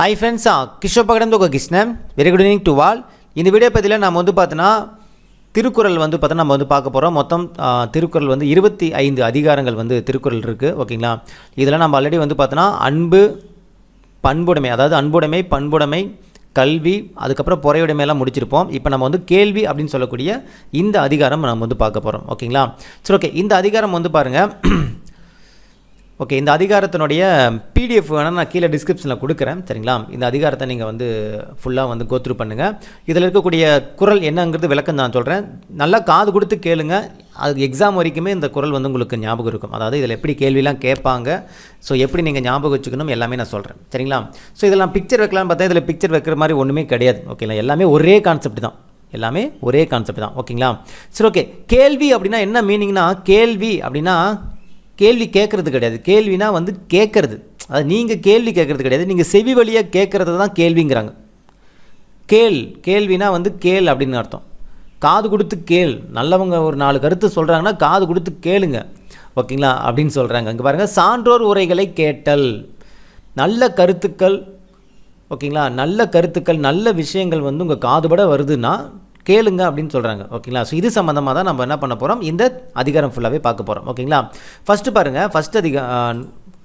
High ஃப்ரெண்ட்ஸா கிஷோர் பகடம் தொகை Krishnan. Very good evening to all இந்த வீடியோ பற்றியில் நம்ம வந்து பார்த்தோன்னா திருக்குறள் வந்து பார்த்தோன்னா நம்ம வந்து பார்க்க போகிறோம் மொத்தம் திருக்குறள் வந்து இருபத்தி ஐந்து அதிகாரங்கள் வந்து திருக்குறள் இருக்குது ஓகேங்களா? இதில் நம்ம ஆல்ரெடி வந்து பார்த்தோன்னா அன்பு பண்புடைமை அதாவது அன்புடைமை பண்புடைமை கல்வி அதுக்கப்புறம் பொறையுடைமையெல்லாம் முடிச்சிருப்போம். இப்போ நம்ம வந்து கேள்வி அப்படின்னு சொல்லக்கூடிய இந்த அதிகாரம் நம்ம வந்து பார்க்க போகிறோம் ஓகேங்களா? சரி ஓகே. இந்த அதிகாரம் வந்து பாருங்கள் ஓகே இந்த அதிகாரத்தினுடைய பிடிஎஃப் வேணால் நான் கீழே டிஸ்கிரிப்ஷனில் கொடுக்குறேன் சரிங்களா? இந்த அதிகாரத்தை நீங்கள் வந்து ஃபுல்லாக வந்து கோத்ரூ பண்ணுங்கள் இதில் இருக்கக்கூடிய குரல் என்னங்கிறது விளக்கம் நான் சொல்கிறேன் நல்லா காது கொடுத்து கேளுங்க. அது எக்ஸாம் வரைக்குமே இந்த குரல் வந்து உங்களுக்கு ஞாபகம் இருக்கும். அதாவது இதில் எப்படி கேள்விலாம் கேட்பாங்க ஸோ எப்படி நீங்கள் ஞாபகம் வச்சுக்கணும் எல்லாமே நான் சொல்கிறேன் சரிங்களா? ஸோ இதெல்லாம் பிக்சர் வைக்கலாம்னு பார்த்தா இதில் பிக்சர் வைக்கிற மாதிரி ஒன்றுமே கிடையாது ஓகேங்களா எல்லாமே ஒரே கான்செப்ட் தான். எல்லாமே ஒரே கான்செப்ட் தான் ஓகேங்களா சரி ஓகே கேள்வி அப்படின்னா என்ன மீனிங்னா கேள்வி அப்படின்னா கேள்வி கேட்குறது கிடையாது. கேள்வினா வந்து கேட்குறது. அது நீங்கள் கேள்வி கேட்குறது கிடையாது. நீங்கள் செவி வழியாக கேட்குறது தான் கேள்விங்கிறாங்க. கேள் கேள்வினா வந்து கேள் அப்படின்னு அர்த்தம். காது கொடுத்து கேள். நல்லவங்க ஒரு நாலு கருத்து சொல்கிறாங்கன்னா காது கொடுத்து கேளுங்க. ஓகேங்களா? அப்படின்னு சொல்கிறாங்க இங்கே பாருங்கள் சான்றோர் உரைகளை கேட்டல். நல்ல கருத்துக்கள். ஓகேங்களா? நல்ல கருத்துக்கள் நல்ல விஷயங்கள் வந்து உங்கள் காதுபட வருதுன்னா கேளுங்க அப்படின்னு சொல்கிறாங்க ஓகேங்களா? ஸோ இது சம்மந்தமாக தான் நம்ம என்ன பண்ண போகிறோம் இந்த அதிகாரம் ஃபுல்லாகவே பார்க்க போகிறோம் ஓகேங்களா? ஃபஸ்ட்டு பாருங்கள் ஃபஸ்ட் அதிகா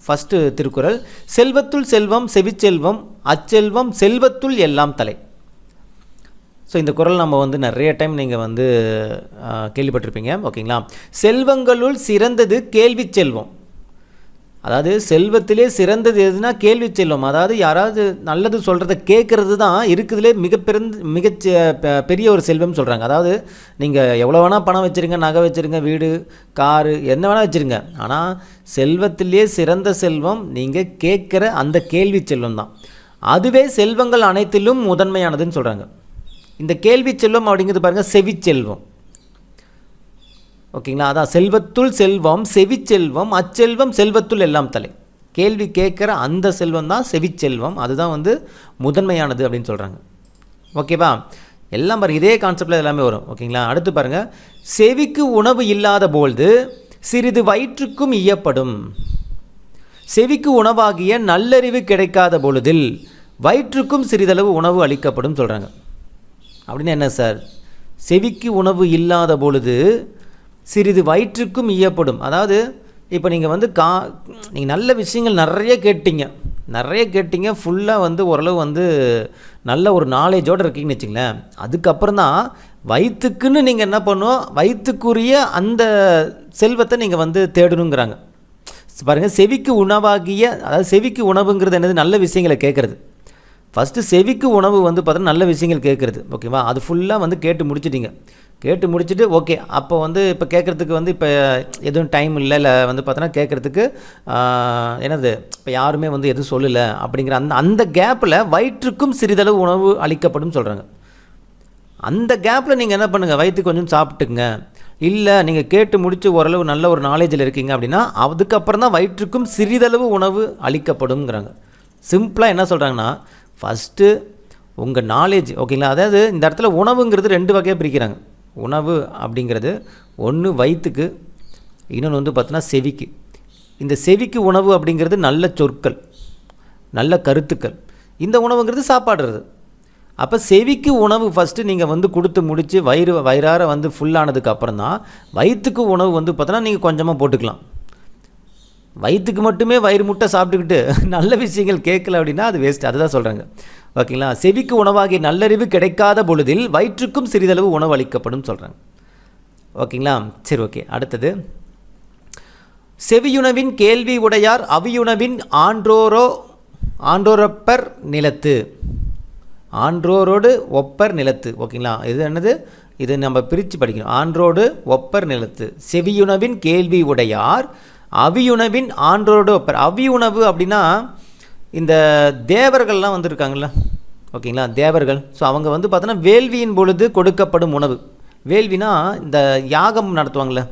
ஃபஸ்ட்டு திருக்குறள். செல்வத்துள் செல்வம் செவிச்செல்வம் அச்செல்வம் செல்வத்துள் எல்லாம் தலை. ஸோ இந்த குரல் நம்ம வந்து நிறைய டைம் நீங்கள் வந்து கேள்விப்பட்டிருப்பீங்க. ஓகேங்களா? செல்வங்களுள் சிறந்தது கேள்வி செல்வம். அதாவது செல்வத்திலே சிறந்தது எதுனா கேள்வி செல்வம். அதாவது யாராவது நல்லது சொல்கிறத கேட்குறது தான் இருக்குதுலே மிக பெருந்த பெ- பெரிய ஒரு செல்வம் சொல்கிறாங்க அதாவது நீங்கள் எவ்வளோ வேணால் பணம் வச்சுருங்க நகை வச்சுருங்க வீடு காரு என்ன வேணால் வச்சுருங்க. ஆனால் செல்வத்திலே சிறந்த செல்வம் நீங்கள் கேட்குற அந்த கேள்வி செல்வம் தான். அதுவே செல்வங்கள் அனைத்திலும் முதன்மையானதுன்னு சொல்கிறாங்க இந்த கேள்வி செல்வம் அப்படிங்கிறது பாருங்கள் செவிச்செல்வம். ஓகேங்களா? அதான் செல்வத்துள் செல்வம் செவிச்செல்வம் அச்செல்வம் செல்வத்துள் எல்லாம் தலை. கேள்வி கேட்குற அந்த செல்வம் தான் செவிச்செல்வம் அதுதான் வந்து முதன்மையானது அப்படின்னு சொல்கிறாங்க ஓகேவா? எல்லாம் பாருங்கள் இதே கான்செப்டில் எல்லாமே வரும். ஓகேங்களா? அடுத்து பாருங்கள் செவிக்கு உணவு இல்லாத பொழுது சிறிது வயிற்றுக்கும் ஈயப்படும் செவிக்கு உணவாகிய நல்லறிவு கிடைக்காத பொழுதில் வயிற்றுக்கும் சிறிதளவு உணவு அளிக்கப்படும் சொல்கிறாங்க அப்படின்னு என்ன சார்? செவிக்கு உணவு இல்லாத பொழுது சிறிது வயிற்றுக்கும் ஈயப்படும். அதாவது இப்போ நீங்கள் வந்து கா நீங்கள் நல்ல விஷயங்கள் நிறைய கேட்டீங்க. நிறைய கேட்டீங்க ஃபுல்லாக வந்து ஓரளவு வந்து நல்ல ஒரு நாலேஜோடு இருக்கீங்கன்னு வச்சுங்களேன் அதுக்கப்புறம் தான் வயிற்றுக்குன்னு நீங்கள் என்ன பண்ணுவோம் வயிற்றுக்குரிய அந்த செல்வத்தை நீங்கள் வந்து தேடணுங்கிறாங்க. பாருங்கள் செவிக்கு உணவாகிய அதாவது செவிக்கு உணவுங்கிறது என்னது? நல்ல விஷயங்களை கேட்குறது. ஃபஸ்ட்டு செவிக்கு உணவு வந்து பார்த்தோன்னா நல்ல விஷயங்கள் கேட்குறது. ஓகேவா அது ஃபுல்லாக வந்து கேட்டு முடிச்சிட்டிங்க. கேட்டு முடிச்சுட்டு ஓகே அப்போ வந்து இப்போ கேட்குறதுக்கு வந்து இப்போ எதுவும் டைம் இல்லை இல்லை வந்து பார்த்தோன்னா கேட்குறதுக்கு என்னது இப்போ யாருமே வந்து எதுவும் சொல்லலை அப்படிங்கிற அந்த அந்த கேப்பில் வயிற்றுக்கும் சிறிதளவு உணவு அளிக்கப்படும் சொல்கிறாங்க அந்த கேப்பில் நீங்கள் என்ன பண்ணுங்கள் வயிற்று கொஞ்சம் சாப்பிட்டுங்க இல்லை நீங்கள் கேட்டு முடித்து ஓரளவு நல்ல ஒரு நாலேஜில் இருக்கீங்க அப்படின்னா அதுக்கப்புறம் தான் வயிற்றுக்கும் சிறிதளவு உணவு அளிக்கப்படும்ங்கிறாங்க. சிம்பிளாக என்ன சொல்கிறாங்கன்னா ஃபஸ்ட்டு உங்கள் நாலேஜ் ஓகேங்களா அதாவது இந்த இடத்துல உணவுங்கிறது ரெண்டு வகையாக பிரிக்கிறாங்க. உணவு அப்படிங்கிறது ஒன்று வயிற்றுக்கு இன்னொன்று வந்து பார்த்தோன்னா செவிக்கு. இந்த செவிக்கு உணவு அப்படிங்கிறது நல்ல சொற்கள் நல்ல கருத்துக்கள். இந்த உணவுங்கிறது சாப்பாடுறது. அப்போ செவிக்கு உணவு ஃபஸ்ட்டு நீங்கள் வந்து கொடுத்து முடித்து வயிறு வயிறார வந்து ஃபுல்லானதுக்கு அப்புறம் தான் வயிற்றுக்கு உணவு வந்து பார்த்தோன்னா நீங்கள் கொஞ்சமாக போட்டுக்கலாம். வயிற்றுக்கு மட்டுமே வயிறு முட்டை சாப்பிட்டுக்கிட்டு நல்ல விஷயங்கள் கேட்கல அப்படின்னா அது வேஸ்ட் அதுதான் சொல்கிறாங்க ஓகேங்களா? செவிக்கு உணவாகிய நல்லறிவு கிடைக்காத பொழுதில் வயிற்றுக்கும் சிறிதளவு உணவு அளிக்கப்படும் சொல்கிறாங்க ஓகேங்களா? சரி ஓகே. அடுத்தது. செவியுணவின் கேள்வி உடையார் அவியுணவின் ஆன்றோரோ ஆன்றோரப்பர் நிலத்து. ஆன்றோரோடு ஒப்பர் நிலத்து. ஓகேங்களா? இது என்னது? இது நம்ம பிரித்து படிக்கணும். ஆன்றோடு ஒப்பர் நிலத்து. செவியுணவின் கேள்வி உடையார் அவியுணவின் ஆன்றோடு ஒப்பர் அவியுணவு அப்படின்னா இந்த தேவர்கள்லாம் வந்திருக்காங்கள ஓகேங்களா? தேவர்கள். ஸோ அவங்க வந்து பார்த்தோன்னா வேள்வியின் பொழுது கொடுக்கப்படும் உணவு. வேள்வினா இந்த யாகம் நடத்துவாங்கள்ல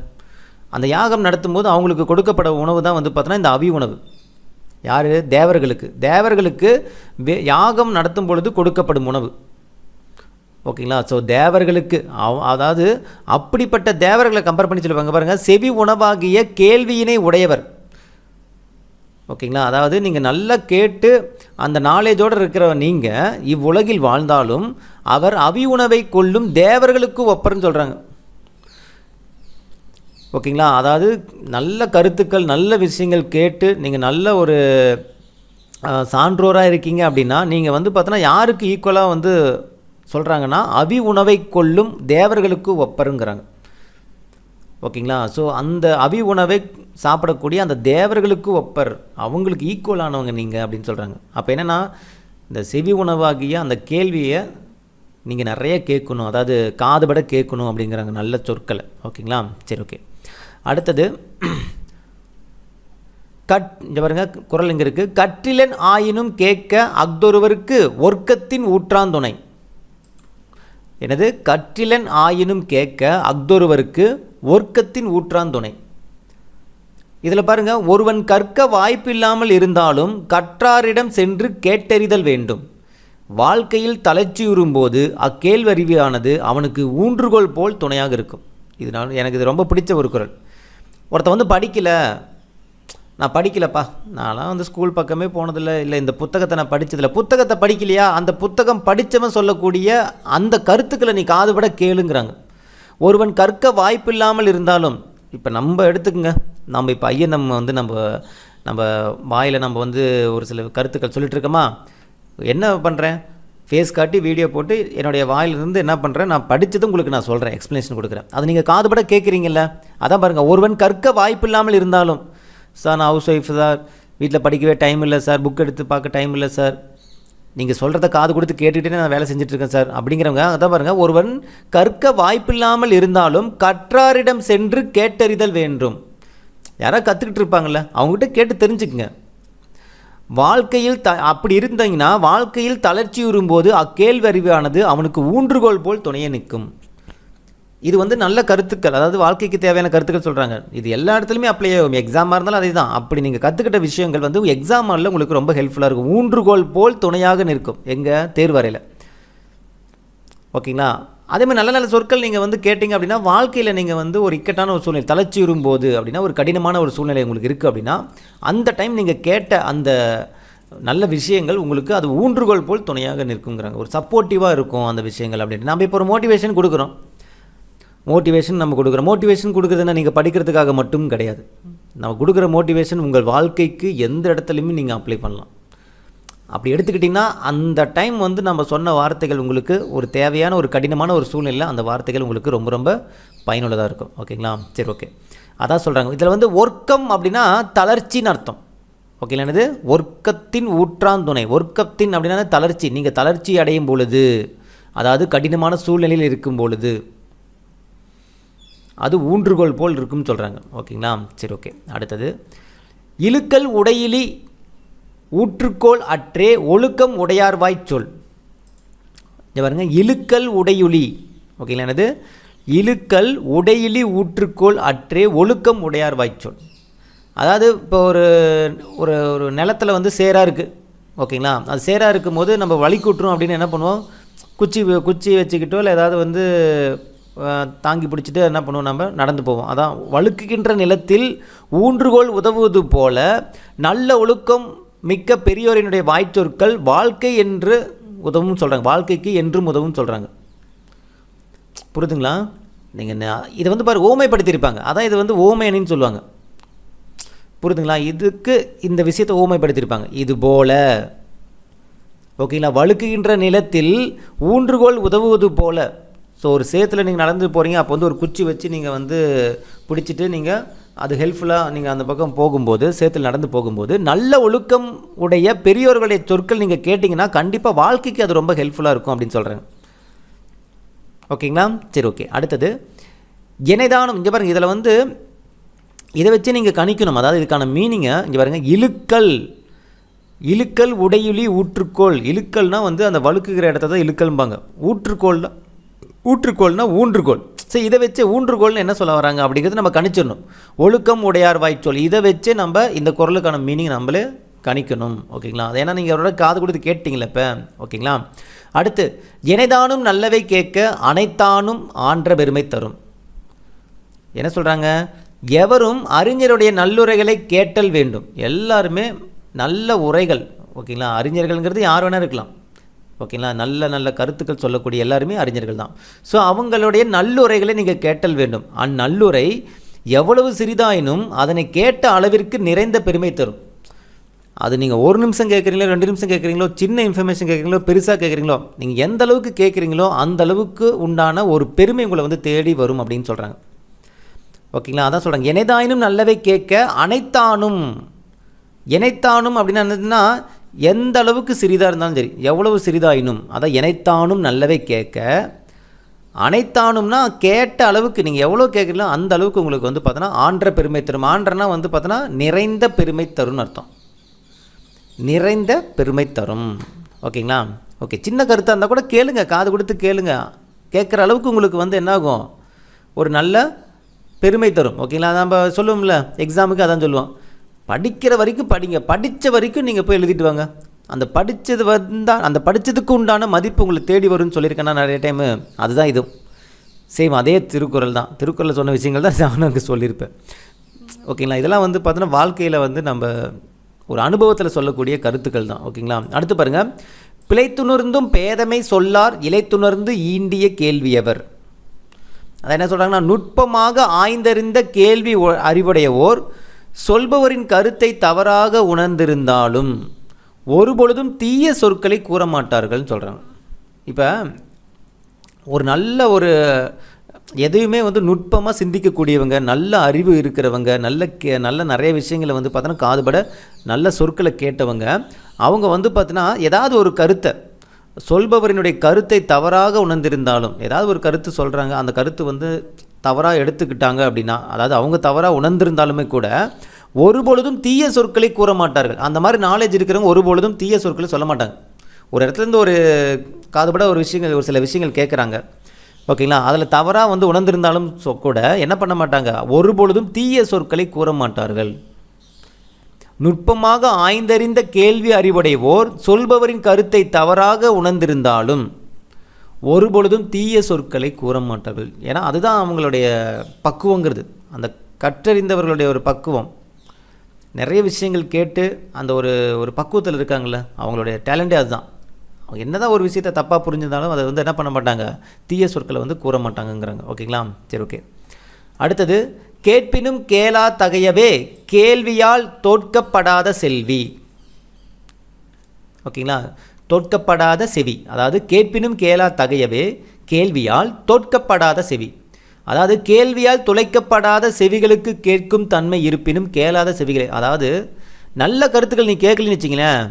அந்த யாகம் நடத்தும் போது அவங்களுக்கு கொடுக்கப்பட உணவு தான் வந்து பார்த்தோன்னா இந்த அவி உணவு யார்? தேவர்களுக்கு. தேவர்களுக்கு வே- யாகம் நடத்தும் பொழுது கொடுக்கப்படும் உணவு. ஓகேங்களா? ஸோ தேவர்களுக்கு அதாவது அப்படிப்பட்ட தேவர்களை கம்பேர் பண்ணி சொல்லுவாங்க. பாருங்கள் செவி உணவாகிய கேள்வியினை உடையவர். ஓகேங்களா? அதாவது நீங்கள் நல்லா கேட்டு அந்த நாலேஜோடு இருக்கிற நீங்கள் இவ்வுலகில் வாழ்ந்தாலும் அவர் அவி உணவை கொள்ளும் தேவர்களுக்கு ஒப்பர்னு சொல்கிறாங்க ஓகேங்களா? அதாவது நல்ல கருத்துக்கள் நல்ல விஷயங்கள் கேட்டு நீங்கள் நல்ல ஒரு சான்றோராக இருக்கீங்க அப்படின்னா நீங்கள் வந்து பார்த்தோன்னா யாருக்கு ஈக்குவலாக வந்து சொல்கிறாங்கன்னா அவி உணவை கொள்ளும் தேவர்களுக்கு ஒப்பருங்கிறாங்க. ஓகேங்களா? ஸோ அந்த அவி உணவை சாப்பிடக்கூடிய அந்த தேவர்களுக்கு ஒப்பர். அவங்களுக்கு ஈக்குவலானவங்க நீங்கள் அப்படின்னு சொல்கிறாங்க அப்போ என்னென்னா இந்த செவி உணவாகிய அந்த கேள்வியை நீங்கள் நிறைய கேட்கணும். அதாவது காதுபட கேட்கணும் அப்படிங்கிறாங்க நல்ல சொற்களை. ஓகேங்களா? சரி ஓகே. அடுத்தது கட் பாருங்க குரல் இங்கே இருக்குது கற்றிலன் ஆயினும் கேட்க அக்தொருவருக்கு ஒர்க்கத்தின் ஊற்றாந்துணை எனது கற்றிலன் ஆயினும் கேட்க அக்தொருவருக்கு ஒர்க்கத்தின் ஊற்றாந்துணை இதில் பாருங்க ஒருவன் கற்க வாய்ப்பில்லாமல் இருந்தாலும் கற்றாரிடம் சென்று கேட்டறிதல் வேண்டும். வாழ்க்கையில் தளர்ச்சியுறும்போது அக்கேள்வறிவியானது அவனுக்கு ஊன்றுகோல் போல் துணையாக இருக்கும். இதனால் எனக்கு இது ரொம்ப பிடிச்ச ஒரு குரல். ஒருத்தன் வந்து படிக்கலை நான் படிக்கலப்பா. நான்லாம் வந்து ஸ்கூல் பக்கமே போனதில்லை. இல்லை இந்த புத்தகத்தை நான் படித்ததில்ல புத்தகத்தை படிக்கலையா? அந்த புத்தகம் படித்தவன் சொல்லக்கூடிய அந்த கருத்துக்களை நீ காதுபட கேளுங்கிறாங்க. ஒருவன் கற்க வாய்ப்பில்லாமல் இருந்தாலும் இப்போ நம்ம எடுத்துக்கோங்க. நம்ம இப்போ ஐயன் நம்ம வந்து நம்ம நம்ம வாயில் நம்ம வந்து ஒரு சில கருத்துக்கள் சொல்லிட்டு இருக்கோமா? என்ன பண்ணுறேன் ஃபேஸ் காட்டி வீடியோ போட்டு என்னுடைய வாயிலிருந்து என்ன பண்ணுறேன் நான் படித்தது உங்களுக்கு நான் சொல்கிறேன் எக்ஸ்ப்ளனேஷன் கொடுக்குறேன். அது நீங்கள் காதுபட கேட்குறீங்கல்ல? அதான் பாருங்கள் ஒருவன் கற்க வாய்ப்பில்லாமல் இருந்தாலும் சார் நான் ஹவுஸ் ஒய்ஃப் சார் வீட்டில் படிக்கவே டைம் இல்லை சார் புக் எடுத்து பார்க்க டைம் இல்லை சார் நீங்கள் சொல்கிறத காது கொடுத்து கேட்டுகிட்டே நான் வேலை செஞ்சுட்ருக்கேன் சார் அப்படிங்கிறவங்க அதான் பாருங்கள் ஒருவன் கற்க வாய்ப்பில்லாமல் இருந்தாலும் கற்றாரிடம் சென்று கேட்டறிதல் வேண்டும். யாராவது கற்றுக்கிட்டு இருப்பாங்கள்ல அவங்ககிட்ட கேட்டு தெரிஞ்சுக்குங்க. வாழ்க்கையில் த அப்படி இருந்தீங்கன்னா வாழ்க்கையில் தளர்ச்சி வரும்போது அக்கேள்வி அறிவானது அவனுக்கு ஊன்றுகோல் போல் துணைய நிற்கும். இது வந்து நல்ல கருத்துக்கள் அதாவது வாழ்க்கைக்கு தேவையான கருத்துக்கள் சொல்கிறாங்க இது எல்லா இடத்துலையுமே அப்ளை ஆகும் எக்ஸாமாக இருந்தாலும் அதே தான் அப்படி நீங்கள் கற்றுக்கிட்ட விஷயங்கள் வந்து எக்ஸாம் ஹாலில் உங்களுக்கு ரொம்ப ஹெல்ப்ஃபுல்லாக இருக்கும். ஊன்றுகோல் போல் துணையாக நிற்கும். எங்கள் தேர்வறையில். ஓகேங்களா? அதேமாதிரி நல்ல நல்ல சொற்கள் நீங்கள் வந்து கேட்டிங்க அப்படின்னா வாழ்க்கையில் நீங்கள் வந்து ஒரு இக்கட்டான ஒரு சூழ்நிலை தளர்ச்சி வரும்போது அப்படின்னா ஒரு கடினமான ஒரு சூழ்நிலை உங்களுக்கு இருக்குது அப்படின்னா அந்த டைம் நீங்கள் கேட்ட அந்த நல்ல விஷயங்கள் உங்களுக்கு அது ஊன்றுகோல் போல் துணையாக நிற்குங்கிறாங்க. ஒரு சப்போர்ட்டிவாக இருக்கும் அந்த விஷயங்கள் அப்படின்ட்டு. நம்ம இப்போ ஒரு மோட்டிவேஷன் கொடுக்குறோம். மோட்டிவேஷன் நம்ம கொடுக்குறோம். மோட்டிவேஷன் கொடுக்குறதுன்னா நீங்கள் படிக்கிறதுக்காக மட்டும் கிடையாது. நம்ம கொடுக்குற மோட்டிவேஷன் உங்கள் வாழ்க்கைக்கு எந்த இடத்துலையுமே நீங்கள் அப்ளை பண்ணலாம். அப்படி எடுத்துக்கிட்டிங்கன்னா அந்த டைம் வந்து நம்ம சொன்ன வார்த்தைகள் உங்களுக்கு ஒரு தேவையான ஒரு கடினமான ஒரு சூழ்நிலை அந்த வார்த்தைகள் உங்களுக்கு ரொம்ப ரொம்ப பயனுள்ளதாக இருக்கும். ஓகேங்களா? சரி ஓகே அதான் சொல்கிறாங்க இதில் வந்து ஒர்க்கம் அப்படின்னா தளர்ச்சின்னு அர்த்தம். ஓகேங்களா? என்னது? ஒர்க்கத்தின் ஊற்றாந்துணை. ஒர்க்கத்தின் அப்படின்னா தளர்ச்சி. நீங்கள் தளர்ச்சி அடையும் பொழுது அதாவது கடினமான சூழ்நிலையில் இருக்கும் பொழுது அது ஊன்றுகோல் போல் இருக்கும்னு சொல்கிறாங்க ஓகேங்களா? சரி ஓகே. அடுத்தது இழுக்கல் உடையிலி ஊற்றுக்கோள் அற்றே ஒழுக்கம் உடையார்வாய் சொல். இங்கே பாருங்க இழுக்கல் உடையுளி ஓகேங்களா என்னது? இழுக்கல் உடையிலி ஊற்றுக்கோள் அற்றே ஒழுக்கம் உடையார் வாய்ச்சொல் அதாவது இப்போ ஒரு ஒரு ஒரு நிலத்தில் வந்து சேராக இருக்குது ஓகேங்களா? அது சேராக இருக்கும்போது நம்ம வழி கூட்டுறோம் அப்படின்னு என்ன பண்ணுவோம்? குச்சி குச்சி வச்சுக்கிட்டோ இல்லை ஏதாவது வந்து தாங்கி பிடிச்சிட்டு என்ன பண்ணுவோம் நம்ம நடந்து போவோம். அதான் வழுக்குகின்ற நிலத்தில் ஊன்றுகோல் உதவுவது போல நல்ல ஒழுக்கம் மிக்க பெரியோரினுடைய வாய்ச்சொற்கள் வாழ்க்கை என்று உதவும் சொல்கிறாங்க வாழ்க்கைக்கு என்றும் உதவும் சொல்கிறாங்க புரியுதுங்களா? நீங்கள் இதை வந்து பாரு ஓமைப்படுத்தியிருப்பாங்க. அதான் இது வந்து ஓமையணின்னு சொல்லுவாங்க. புரியுதுங்களா? இதுக்கு இந்த விஷயத்தை ஓமைப்படுத்தியிருப்பாங்க. இது போல. ஓகேங்களா? வழுக்குகின்ற நிலத்தில் ஊன்றுகோல் உதவுவது போல. ஸோ ஒரு சேத்தில் நீங்கள் நடந்து போகிறீங்க அப்போ வந்து ஒரு குச்சி வச்சு நீங்கள் வந்து பிடிச்சிட்டு நீங்கள் அது ஹெல்ப்ஃபுல்லாக நீங்கள் அந்த பக்கம் போகும்போது சேத்தில் நடந்து போகும்போது நல்ல ஒழுக்கம் உடைய பெரியோர்களுடைய சொற்கள் நீங்கள் கேட்டிங்கன்னா கண்டிப்பாக வாழ்க்கைக்கு அது ரொம்ப ஹெல்ப்ஃபுல்லாக இருக்கும் அப்படின்னு சொல்கிறேன் ஓகேங்களா? சரி ஓகே. அடுத்தது இணைதானம் இங்கே பாருங்கள் இதில் வந்து இதை வச்சு நீங்கள் கணிக்கணும். அதாவது இதுக்கான மீனிங்கை இங்கே பாருங்கள் இழுக்கல். இழுக்கல் உடையுளி ஊற்றுக்கோள். இழுக்கல்னால் வந்து அந்த வழுக்குகிற இடத்த தான் இழுக்கல்பாங்க ஊற்றுக்கோள்னா ஊற்றுக்கோள்னா ஊன்றுகோல் சரி இதை வச்சு ஊன்றுகோல்னு என்ன சொல்ல வராங்க? அப்படிங்கிறது நம்ம கணிச்சிடணும். ஒழுக்கம் உடையார் வாய்ச்சொல். இதை வச்சு நம்ம இந்த குரலுக்கான மீனிங் நம்மளே கணிக்கணும். ஓகேங்களா? அது ஏன்னா நீங்கள் அவரோட காது கொடுத்து கேட்டிங்களே இப்போ. ஓகேங்களா? அடுத்து இணைதானும் நல்லவை கேட்க அனைத்தானும் ஆன்ற பெருமை தரும். என்ன சொல்கிறாங்க எவரும் அறிஞருடைய நல்லுரைகளை கேட்டல் வேண்டும். எல்லாருமே நல்ல உரைகள். ஓகேங்களா? அறிஞர்கள்ங்கிறது யார் வேணால் இருக்கலாம். ஓகேங்களா? நல்ல நல்ல கருத்துக்கள் சொல்லக்கூடிய எல்லாருமே அறிஞர்கள் தான். ஸோ அவங்களுடைய நல்லுரைகளை நீங்கள் கேட்டல் வேண்டும். அந்நல்லுரை எவ்வளவு சிறிதாயினும் அதனை கேட்ட அளவிற்கு நிறைந்த பெருமை தரும். அது நீங்கள் ஒரு நிமிஷம் கேட்குறீங்களோ ரெண்டு நிமிஷம் கேட்குறீங்களோ சின்ன இன்ஃபர்மேஷன் கேட்குறீங்களோ பெருசாக கேட்குறீங்களோ நீங்கள் எந்த அளவுக்கு கேட்குறீங்களோ அந்த அளவுக்கு உண்டான ஒரு பெருமை உங்களை வந்து தேடி வரும் அப்படின்னு சொல்கிறாங்க ஓகேங்களா? அதான் சொல்கிறாங்க எனைதாயினும் நல்லவை கேட்க அனைத்தானும் எனைத்தானும் அப்படின்னு என்னதுன்னா எந்த அளவுக்கு சிறிதாக இருந்தாலும் சரி எவ்வளவு சிறிதாயினும் அதை இணைத்தானும் நல்லவை கேட்க அனைத்தானும்னா கேட்ட அளவுக்கு நீங்கள் எவ்வளோ கேட்குறீங்களோ அந்த அளவுக்கு உங்களுக்கு வந்து பார்த்தோன்னா ஆன்ற பெருமை தரும். ஆன்றனா வந்து பார்த்தோன்னா நிறைந்த பெருமை தரும்னு அர்த்தம். நிறைந்த பெருமை தரும். ஓகேங்களா? ஓகே சின்ன கருத்தாக இருந்தால் கூட கேளுங்க காது கொடுத்து கேளுங்க. கேட்குற அளவுக்கு உங்களுக்கு வந்து என்னாகும்? ஒரு நல்ல பெருமை தரும். ஓகேங்களா? நம்ம சொல்லுவோம்ல எக்ஸாமுக்கு அதான் சொல்லுவோம். படிக்கிற வரைக்கும் படிங்க. படித்த வரைக்கும் நீங்கள் போய் எழுதிட்டு வாங்க. அந்த படித்தது வந்தால் அந்த படித்ததுக்கு உண்டான மதிப்பு உங்களை தேடி வரும்னு சொல்லியிருக்கேன்னா நிறைய டைமு அதுதான் இது. சேம் அதே திருக்குறள் தான். திருக்குறளில் சொன்ன விஷயங்கள் தான் நான் அங்கே சொல்லியிருப்பேன். ஓகேங்களா இதெல்லாம் வந்து பார்த்தோன்னா வாழ்க்கையில் வந்து நம்ம ஒரு அனுபவத்தில் சொல்லக்கூடிய கருத்துக்கள் தான். ஓகேங்களா அடுத்து பாருங்கள் பிழைத்துணர்ந்தும் பேதமை சொல்லார் இலைத்துணர்ந்து ஈண்டிய கேள்வியவர். அதை என்ன சொல்கிறாங்கன்னா நுட்பமாக ஆய்ந்தறிந்த கேள்வி ஒ- அறிவுடையவோர் சொல்பவரின் கருத்தை தவறாக உணர்ந்திருந்தாலும் ஒருபொழுதும் தீய சொற்களை கூற மாட்டார்கள்னு சொல்கிறாங்க இப்போ ஒரு நல்ல ஒரு எதையுமே வந்து நுட்பமாக சிந்திக்கக்கூடியவங்க நல்ல அறிவு இருக்கிறவங்க நல்ல கே நல்ல நிறைய விஷயங்களை வந்து பார்த்தோன்னா காதுபட நல்ல சொற்களை கேட்டவங்க அவங்க வந்து பார்த்தோன்னா ஏதாவது ஒரு கருத்தை சொல்பவரினுடைய கருத்தை தவறாக உணர்ந்திருந்தாலும் ஏதாவது ஒரு கருத்து சொல்கிறாங்க அந்த கருத்து வந்து தவறாக எடுத்துக்கிட்டாங்க அப்படின்னா அதாவது அவங்க தவறாக உணர்ந்திருந்தாலுமே கூட ஒருபொழுதும் தீய சொற்களை கூற மாட்டார்கள் அந்த மாதிரி நாலேஜ் இருக்கிறவங்க ஒருபொழுதும் தீய சொற்களை சொல்ல மாட்டாங்க. ஒரு இடத்துலேருந்து ஒரு காதுபட ஒரு விஷயங்கள் ஒரு சில விஷயங்கள் கேட்குறாங்க ஓகேங்களா அதில் தவறாக வந்து உணர்ந்திருந்தாலும் சொ- கூட என்ன பண்ண மாட்டாங்க? ஒருபொழுதும் தீய சொற்களை கூற மாட்டார்கள் நுட்பமாக ஆய்ந்தறிந்த கேள்வி அறிவுடைவோர் சொல்பவரின் கருத்தை தவறாக உணர்ந்திருந்தாலும் ஒருபொழுதும் தீய சொற்களை கூற மாட்டார்கள் ஏன்னா அதுதான் அவங்களுடைய பக்குவங்கிறது. அந்த கற்றறிந்தவர்களுடைய ஒரு பக்குவம். நிறைய விஷயங்கள் கேட்டு அந்த ஒரு ஒரு பக்குவத்தில் இருக்காங்கள்ல அவங்களுடைய டேலண்டே அதுதான். அவங்க என்னதான் ஒரு விஷயத்தை தப்பாக புரிஞ்சிருந்தாலும் அதை வந்து என்ன பண்ண மாட்டாங்க? தீய சொற்களை வந்து கூற மாட்டாங்கங்கிறாங்க. ஓகேங்களா? சரி ஓகே. அடுத்தது கேட்பினும் கேளா தகையவே கேள்வியால் தோற்கப்படாத செல்வி. ஓகேங்களா? தோற்கப்படாத செவி. அதாவது கேட்பினும் கேளா தகையவே கேள்வியால் தோற்கப்படாத செவி. அதாவது கேள்வியால் துளைக்கப்படாத செவிகளுக்கு கேட்கும் தன்மை இருப்பினும் கேளாத செவிகளை. அதாவது நல்ல கருத்துக்கள் நீ கேட்கலன்னு வச்சிங்களேன்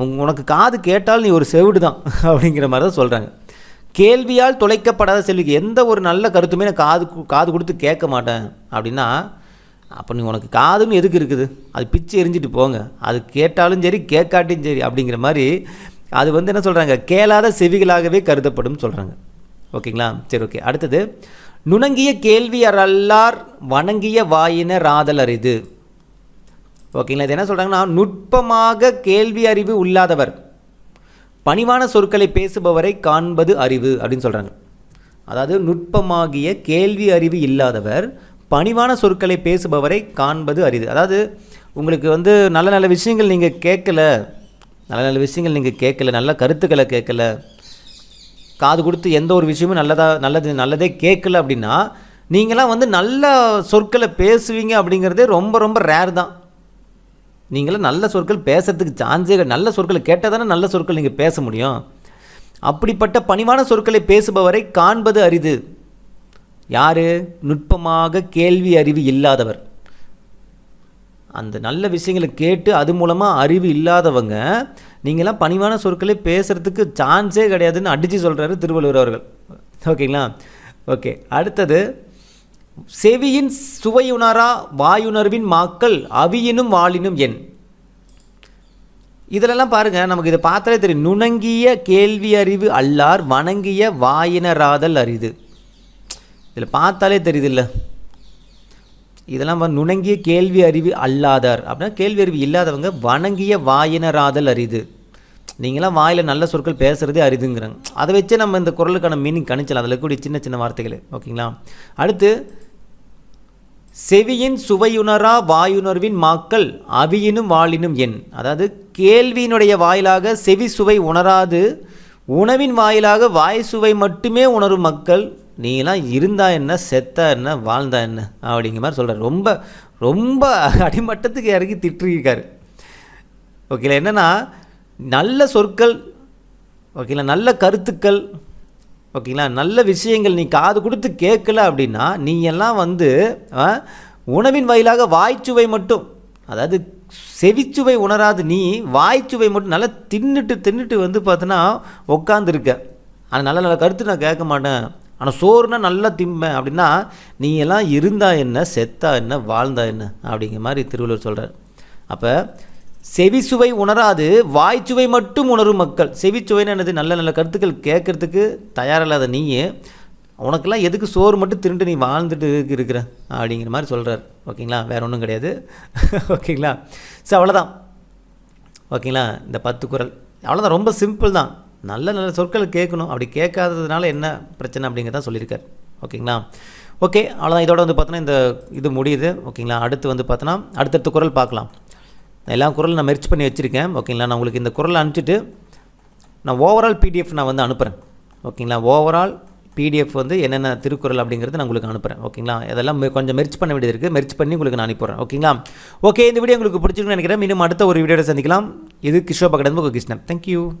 உங் உனக்கு காது கேட்டால் நீ ஒரு செவிடு தான் அப்படிங்கிற மாதிரி தான் சொல்கிறாங்க கேள்வியால் துளைக்கப்படாத செல்விக்கு எந்த ஒரு நல்ல கருத்துமே நான் காது காது கொடுத்து கேட்க மாட்டேன். அப்படின்னா அப்போ நீ உனக்கு காதுன்னு எதுக்கு இருக்குது? அது பிச்சு எரிஞ்சிட்டு போங்க. அது கேட்டாலும் சரி கேட்காட்டியும் சரி அப்படிங்கிற மாதிரி அது வந்து என்ன சொல்கிறாங்க கேளாத செவிகளாகவே கருதப்படும் சொல்கிறாங்க ஓகேங்களா? சரி ஓகே. அடுத்தது நுணங்கிய கேள்வி அறல்லார் வணங்கிய வாயின ராதல் அரிது ஓகேங்களா? இது என்ன சொல்கிறாங்கன்னா நுட்பமாக கேள்வி அறிவு இல்லாதவர் பணிவான சொற்களை பேசுபவரை காண்பது அறிவு அப்படின்னு சொல்கிறாங்க அதாவது நுட்பமாகிய கேள்வி அறிவு இல்லாதவர் பணிவான சொற்களை பேசுபவரை காண்பது அரிது அதாவது உங்களுக்கு வந்து நல்ல நல்ல விஷயங்கள் நீங்கள் கேட்கல நல்ல நல்ல விஷயங்கள் நீங்கள் கேட்கல நல்ல கருத்துக்களை கேட்கல காது கொடுத்து எந்த ஒரு விஷயமும் நல்லதா நல்லது நல்லதே கேட்கல அப்படின்னா நீங்களாம் வந்து நல்ல சொற்களை பேசுவீங்க அப்படிங்கிறதே ரொம்ப ரொம்ப ரேர் தான். நீங்களாம் நல்ல சொற்கள் பேசுறதுக்கு சான்ஸே நல்ல சொற்களை கேட்டால் தானே நல்ல சொற்கள் நீங்கள் பேச முடியும். அப்படிப்பட்ட பணிவான சொற்களை பேசுபவரை காண்பது அரிது. யார்? நுட்பமாக கேள்வி அறிவு இல்லாதவர். அந்த நல்ல விஷயங்களை கேட்டு அது மூலமாக அறிவு இல்லாதவங்க நீங்களாம் பணிவான சொற்களை பேசுகிறதுக்கு சான்ஸே கிடையாதுன்னு அடித்து சொல்கிறாரு திருவள்ளுவர் அவர்கள். ஓகேங்களா? ஓகே. அடுத்தது செவியின் சுவையுணரா வாயுணர்வின் மாக்கள் அவியினும் வாளினும் என். இதிலெல்லாம் பாருங்கள் நமக்கு இதை பார்த்தாலே தெரியும். நுணங்கிய கேள்வி அறிவு அல்லார் வணங்கிய வாயினராதல் அரிது. இதில் பார்த்தாலே தெரியுதுல்ல. இதெல்லாம் வந்து நுணங்கிய கேள்வி அறிவு அல்லாதார். அப்படின்னா கேள்வி அறிவு இல்லாதவங்க வணங்கிய வாயினராதல் அரிது. நீங்களாம் வாயில் நல்ல சொற்கள் பேசுகிறதே அரிதுங்கிறாங்க. அதை வச்சே நம்ம இந்த குரலுக்கான மீனிங் கணிச்சலாம் அதில் கூடிய சின்ன சின்ன வார்த்தைகள். ஓகேங்களா? அடுத்து செவியின் சுவையுணரா வாயுணர்வின் மாக்கள் அவியினும் வாழினும் என். அதாவது கேள்வியினுடைய வாயிலாக செவி சுவை உணராது உணவின் வாயிலாக வாய் சுவை மட்டுமே உணரும் மக்கள் நீலாம் இருந்தா என்ன செத்தா என்ன வாழ்ந்தா என்ன அப்படிங்கிற மாதிரி சொல்கிறார் ரொம்ப ரொம்ப அடிமட்டத்துக்கு இறங்கி திட்டிருக்காரு. ஓகேல என்னென்னா நல்ல சொற்கள் ஓகேங்களா? நல்ல கருத்துக்கள் ஓகேங்களா? நல்ல விஷயங்கள் நீ காது கொடுத்து கேட்கல அப்படின்னா நீ எல்லாம் வந்து உணவின் வாயிலாக வாய்ச்சுவை மட்டும் அதாவது செவிச்சுவை உணராது. நீ வாய்ச்சுவை மட்டும் நல்லா தின்னுட்டு தின்னுட்டு வந்து பார்த்தோன்னா உட்காந்துருக்க ஆனால் நல்ல நல்ல கருத்து நான் கேட்க மாட்டேன். ஆனால் சோறுனா நல்லா திம்பேன் அப்படின்னா நீ எல்லாம் இருந்தா என்ன செத்தா என்ன வாழ்ந்தா என்ன? அப்படிங்கிற மாதிரி திருவள்ளுவர் சொல்கிறார் அப்போ செவிச்சுவை உணராது வாய்ச்சுவை மட்டும் உணரும் மக்கள். செவிச்சுவைன்னு என்னது? நல்ல நல்ல கருத்துக்கள் கேட்கறதுக்கு தயாரில்லாத நீயே உனக்கெல்லாம் எதுக்கு சோறு மட்டும் திருண்டு நீ வாழ்ந்துட்டு இருக்கிற? அப்படிங்கிற மாதிரி சொல்கிறார் ஓகேங்களா? வேறு ஒன்றும் கிடையாது. ஓகேங்களா? ஸோ அவ்வளோதான் ஓகேங்களா? இந்த பத்து குறள் அவ்வளோதான் ரொம்ப சிம்பிள் தான். நல்ல நல்ல சொற்கள் கேட்கணும். அப்படி கேட்காததுனால என்ன பிரச்சனை அப்படிங்கிறத சொல்லியிருக்கார். ஓகேங்களா? ஓகே அவ்வளோதான் இதோட வந்து பார்த்தோன்னா இந்த இது முடியுது. ஓகேங்களா? அடுத்து வந்து பார்த்தோன்னா அடுத்தடுத்த குறள் பார்க்கலாம். எல்லா குரலும் நான் மெர்ச் பண்ணி வச்சுருக்கேன். ஓகேங்களா? நான் உங்களுக்கு இந்த குறளை அனுப்பிச்சிட்டு நான் ஓவரால் பிடிஎஃப் நான் வந்து அனுப்புகிறேன் ஓகேங்களா? ஓவரால் பிடிஎஃப் வந்து என்னென்ன திருக்குறள் அப்படிங்கிறது நான் உங்களுக்கு அனுப்புகிறேன் ஓகேங்களா? இதெல்லாம் மெ- கொஞ்சம் மெர்ச் பண்ண வேண்டியது இருக்குது மெர்ச் பண்ணி உங்களுக்கு நான் அனுப்பிடுறேன் ஓகேங்களா? ஓகே இந்த வீடியோ உங்களுக்கு பிடிச்சிருக்குன்னு நினைக்கிறேன். இன்னும் அடுத்த ஒரு வீடியோவில் சந்திக்கலாம். இது கிஷோபா கடந்து கிருஷ்ணன். தேங்க்யூ